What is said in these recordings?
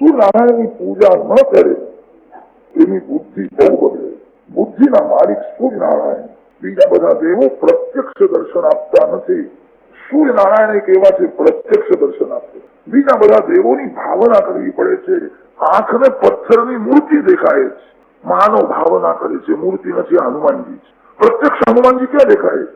સૂર્યનારાયણની પૂજા ન કરે, એની બુદ્ધિ બહુ બગડે. બુદ્ધિના માલિક સૂર્યનારાયણ. બીજા બધા દેવો પ્રત્યક્ષ દર્શન આપતા નથી. સૂર્યનારાયણ એક એવા છે, પ્રત્યક્ષ દર્શન આપે. બીજા બધા દેવોની ભાવના કરવી પડે છે. આંખને પથ્થરની મૂર્તિ દેખાય છે. માનો ભાવના કરે છે, મૂર્તિ નથી, હનુમાનજી પ્રત્યક્ષ હનુમાનજી ક્યાં દેખાય?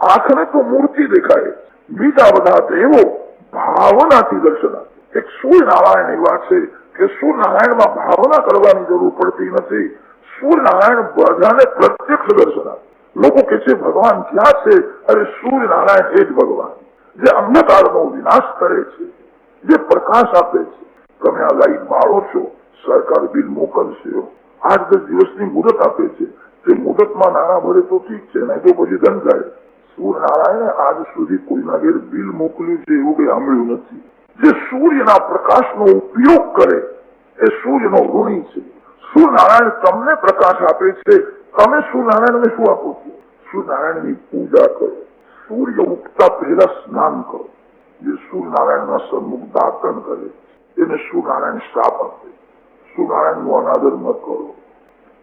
આંખને તો મૂર્તિ દેખાય. બીજા બધા દેવો ભાવનાથી દર્શન આપે. એક સૂર્યનારાયણ એવા છે? કે સૂર્યનારાયણમાં ભાવના કરવાની જરૂર પડતી નથી? સૂર્યનારાયણ બધાને પ્રત્યક્ષ દર્શન આપે? લોકો કે છે, ભગવાન ક્યાં છે? અરે, સૂર્યનારાયણ એ જ ભગવાન જે અંધકારનો વિનાશ કરે છે, જે પ્રકાશ આપે છે. તમે આ લાઈન માળો છો, સરકાર બિલ મોકલશે. આઠ દસ દિવસની મુદત આપે છે. તે મુદતમાં નાણાં ભરે તો ઠીક છે, નહીં તો પછી દંડ થાય સૂર્યનારાયણે આજ સુધી કોઈના ઘેર બિલ મોકલ્યું છે, એવું કઈ સાંભળ્યું નથી. જે સૂર્યના પ્રકાશનો ઉપયોગ કરે એ સૂર્યનો ઋણી છે. સૂર્યનારાયણ તમને પ્રકાશ આપે છે. તમે સૂર્યનારાયણને શું આપો છો? સૂર્યનારાયણની પૂજા કરો. સૂર્ય ઉગતા પહેલા સ્નાન કરો. જે સૂર્યનારાયણના સન્મુખ દાતન કરે, એને સૂર્યનારાયણ શ્રાપ આપે. સૂર્યનારાયણનું અનાદર ન કરો.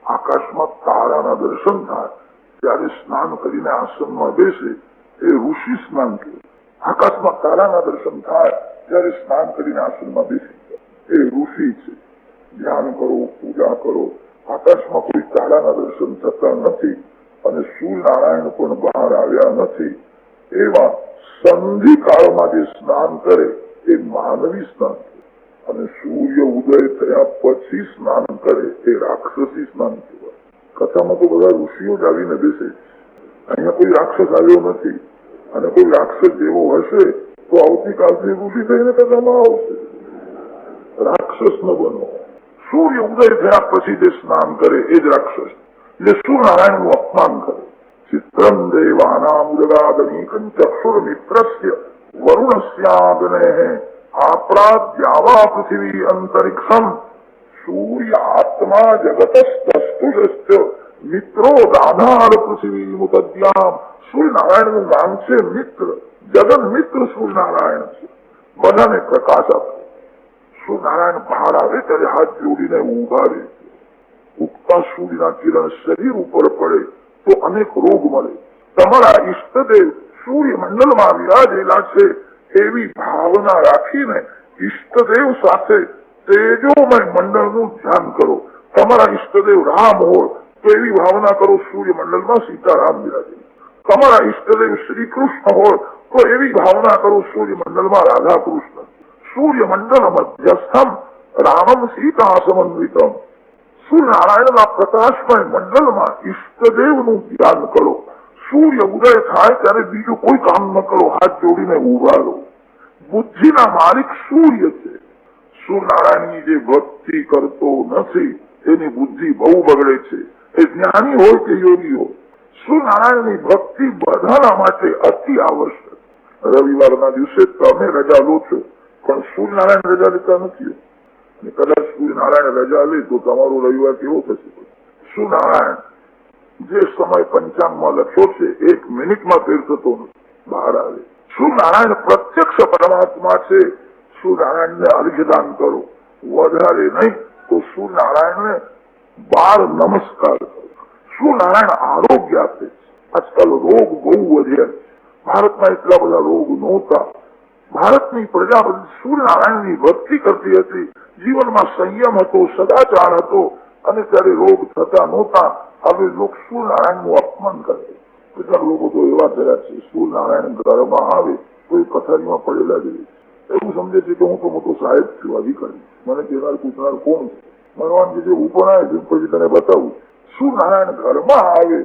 આકાશમાં તારાના દર્શન થાય. ત્યારે સ્નાન કરીને આસનમાં બેસે, એ ઋષિ સ્નાન કહે આકાશમાં તારાના દર્શન થાય, ત્યારે સ્નાન કરીને આસનમાં બેસી એ ઋષિ છે. ધ્યાન કરો, પૂજા કરો. આકાશમાં કોઈ તારાના દર્શન થતા નથી અને સૂર્યનારાયણ પણ બહાર આવ્યા નથી. એવા સંધિ કાળમાં જે સ્નાન કરે, એ માનવી સ્નાન અને સૂર્ય ઉદય થયા પછી સ્નાન કરે, એ રાક્ષસી સ્નાન કહેવાય. કથામાં તો બધા ઋષિઓ જ આવીને બેસે અહીંયા કોઈ રાક્ષસ આવ્યો નથી. અને કોઈ રાક્ષસ જેવો હશે તો આવતીકાલથી ઋષિ થઈને કથામાં આવશે. રાક્ષસ ન બનો. સૂર્ય ઉદય થયા પછી જે સ્નાન કરે, એ જ રાક્ષસ. જે સૂર્યનારાયણનું અપમાન કરે. ચિત્રમ દેવાનામ ઉદગાદનીકં ચક્ષુર મિત્રસ્ય વરુણસ્યાગ્ને આપણા પૃથ્વી અંતરિક્ષમ. સૂર્ય આત્મા જગતસ્તુષ્ટ મિત્રો દાનાર પૃથ્વી મુતદ્યામ. સૂર્યનારાયણનું નામ છે મિત્ર. જગન મિત્ર સૂર્યનારાયણ છે. બધાને પ્રકાશ આપે. સૂર્યનારાયણ બહાર આવે ત્યારે હાથ જોડીને ઊભા રહે ઉગતા સૂર્યના કિરણ શરીર ઉપર પડે તો અનેક રોગ મળે. તમારા ઈષ્ટદેવ સૂર્ય મંડળમાં વિરાજેલા છે એવી ભાવના રાખીને ઈષ્ટદેવ સાથે તેજોમય મંડળનું ધ્યાન કરો. તમારા ઈષ્ટદેવ રામ હોય તો એવી ભાવના કરો સૂર્ય મંડળમાં સીતારામ વિરાજે તમારા ઈષ્ટદેવ શ્રી કૃષ્ણ હોય, તો એવી ભાવના કરો સૂર્યમંડળમાં રાધા કૃષ્ણ સૂર્યમંડળ મધ્યસ્થમ રામમ સીતા સમન્વિતમ સૂર્યનારાયણના પ્રકાશમય મંડળમાં ઈષ્ટદેવનું ધ્યાન કરો. સૂર્ય ઉદય થાય ત્યારે બીજું કોઈ કામ ન કરો, હાથ જોડીને ઊભા રહો. બુદ્ધિના માલિક સૂર્ય છે. સૂર્યનારાયણની જે ભક્તિ કરતો નથી, એની બુદ્ધિ બહુ બગડે છે. એ જ્ઞાની હોય કે યોગી હોય? સૂર્યનારાયણની ભક્તિ બધાના માટે અતિ આવશ્યક. રવિવારના દિવસે તમે રજા લો છો, પણ સૂર્યનારાયણ રજા લેતા નથી કદાચ સૂર્યનારાયણ રજા લે તો તમારો રવિવાર કેવો થશે? સૂર્યનારાયણ જે સમય પંચાંગમાં લખ્યો છે, એક મિનિટમાં ફેર થતો બહાર આવે. સૂર્યનારાયણ પ્રત્યક્ષ પરમાત્મા છે. સૂર્યનારાયણને અર્ઘદાન કરો. વધારે નહીં તો સૂર્યનારાયણને બાર નમસ્કાર કરો. સૂર્યનારાયણ આરોગ્ય આપે છે આજકાલ રોગ બહુ વધ્યા ભારતમાં એટલા બધા રોગ નહોતા ભારતની પ્રજા બધી સૂર્યનારાયણની ભક્તિ કરતી હતી જીવનમાં સંયમ હતો સદાચાર હતો અને ત્યારે રોગ થતા નહોતા હવે લોકો સૂર્યનારાયણનું અપમાન કરે કેટલાક લોકો તો એવા થયા છે સૂર્યનારાયણ ઘરમાં આવે તો એ પથારીમાં પડેલા જ એવું સમજે છે કે હું તો મોટો સાહેબ છું અધિકારી મને કહેનાર પૂછનાર કોણ છે ભગવાન જે ઉપર આવે પછી તને બતાવું સૂર્યનારાયણ ઘરમાં આવે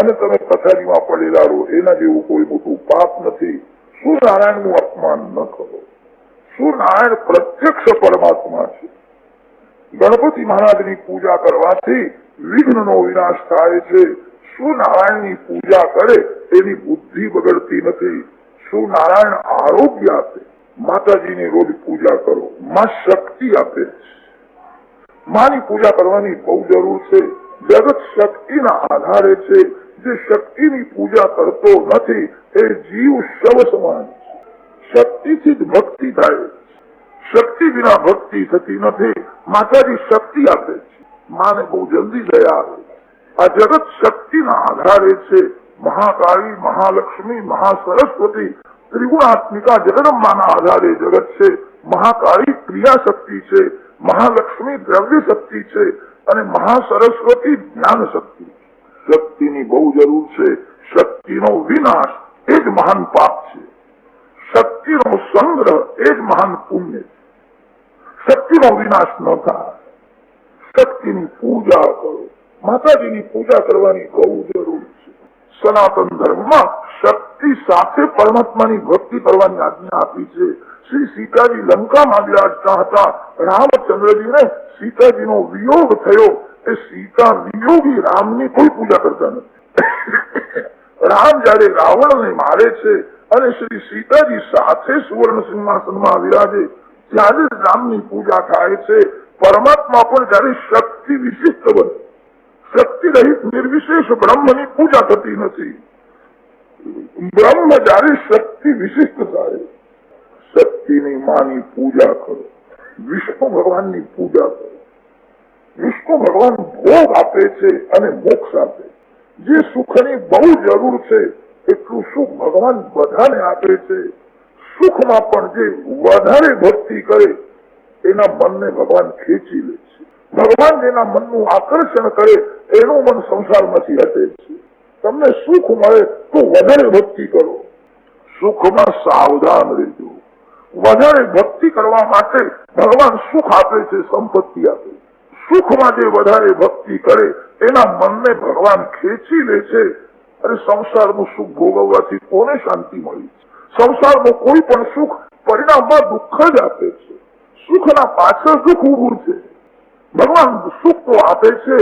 અને તમે પથારીમાં પડેલા રહો. એના જેવું કોઈ મોટું પાપ નથી. સૂર્યનારાયણનું અપમાન ન કરો. સૂર્યનારાયણ પ્રત્યક્ષ પરમાત્મા છે. ગણપતિ મહારાજની પૂજા કરવાથી વિઘ્નનો વિનાશ થાય છે. સૂર્યનારાયણની પૂજા કરે એની બુદ્ધિ બગડતી નથી. સૂર્યનારાયણ આરોગ્ય આપે. માતાજીની રોજ પૂજા કરો. માં શક્તિ આપે માની પૂજા કરવાની બહુ જરૂર છે. જગત શક્તિના આધારે છે. જે શક્તિની પૂજા કરતો નથી, એ જીવ શવ સમાન શક્તિથી જ ભક્તિ થાય. શક્તિ વિના ભક્તિ થતી નથી. માતાજી શક્તિ આપે છે. માને બહુ જલ્દી દયા આવે. આ જગત શક્તિના આધારે છે. મહાકાળી, મહાલક્ષ્મી, મહાસરસ્વતી, ત્રિગુણાત્મિકા જગદંબાના આધારે જગત છે. મહાકાળી ક્રિયા શક્તિ છે. મહાલક્ષ્મી દ્રવ્ય શક્તિ છે. અને મહાસરસ્વતી જ્ઞાન શક્તિ શક્તિની બહુ જરૂર છે. શક્તિનો વિનાશ એ જ મહાન પાપ છે. શક્તિનો સંગ્રહ એ જ મહાન પુણ્ય છે. શક્તિનો વિનાશ ન થાય. શક્તિની પૂજા કરો. માતાજીની પૂજા કરવાની બહુ જરૂર છે. સનાતન ધર્મમાં શક્તિ સાથે પરમાત્માની ભક્તિ કરવાની આજ્ઞા આપી છે. શ્રી સીતાજી લંકામાં વિરાજતા હતા. રામચંદ્રજીને સીતાજીનો વિયોગ થયો. એ સીતા વિયોગી રામની કોઈ પૂજા કરતા નથી. રામ જયારે રાવણને મારે છે અને શ્રી સીતાજી સાથે સુવર્ણ સિંહાસનમાં વિરાજે, ત્યારે રામની પૂજા થાય છે. પરમાત્મા પણ જયારે શક્તિ વિશિષ્ટ બને. શક્તિ રહિત નિર્વિશેષ બ્રહ્મની પૂજા થતી નથી. બ્રહ્મ જયારે શક્તિ વિશિષ્ટ થાય શક્તિની માની પૂજા કરો. વિષ્ણુ ભગવાનની પૂજા કરો. વિષ્ણુ ભગવાન ભોગ આપે છે અને મોક્ષ આપે. જે સુખની બહુ જરૂર છે, એટલું સુખ ભગવાન બધાને આપે છે. સુખમાં પણ જે વધારે ભક્તિ કરે, એના મનને ભગવાન ખેંચી લે છે. ભગવાન જેના મનનું આકર્ષણ કરે, એનું મન સંસારમાંથી હટે છે. તમને સુખ મળે તો વધારે ભક્તિ કરો. સુખમાં સાવધાન રહેજો. વધારે ભક્તિ કરવા માટે ભગવાન સુખ આપે છે, સંપત્તિ આપે છે. સુખમાં જે વધારે ભક્તિ કરે, એના મનને ભગવાન ખેંચી લે છે અને સંસારનું સુખ ભોગવવાથી કોને શાંતિ મળી છે? સંસારનું કોઈ પણ સુખ પરિણામમાં દુઃખ જ આપે છે. સુખના પાછળ સુખ ઉભું છે. ભગવાન સુખ તો આપે છે,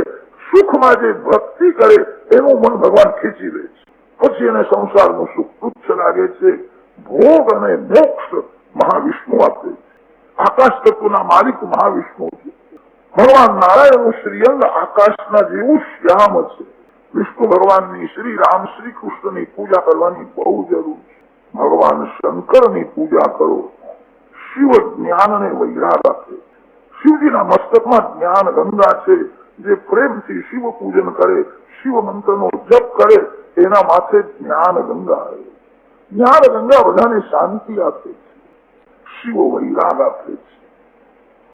સુખમાં જે ભક્તિ કરે, એનું મન ભગવાન ખેંચી લે છે. પછી એને સંસારનું સુખ તુચ્છ લાગે છે. ભોગ અને મોક્ષ મહાવિષ્ણુ આપે. છે આકાશ તત્વના માલિક મહાવિષ્ણુ છે. ભગવાન નારાયણનું શ્રીઅંગ આકાશના જેવું શ્યામ છે. વિષ્ણુ ભગવાનની શ્રી રામ શ્રી કૃષ્ણની પૂજા કરવાની બહુ જરૂર છે. ભગવાન શંકરની પૂજા કરો. શિવ જ્ઞાન વૈરા રાખે. શિવજીના મસ્તકમાં જ્ઞાન ગંગા છે. જે પ્રેમથી શિવ પૂજન કરે, શિવ મંત્રનો જપ કરે, એના માથે જ્ઞાન ગંગા આવે. જ્ઞાન ગંગા બધાને શાંતિ આપે છે. શિવ વૈરાગ આપે છે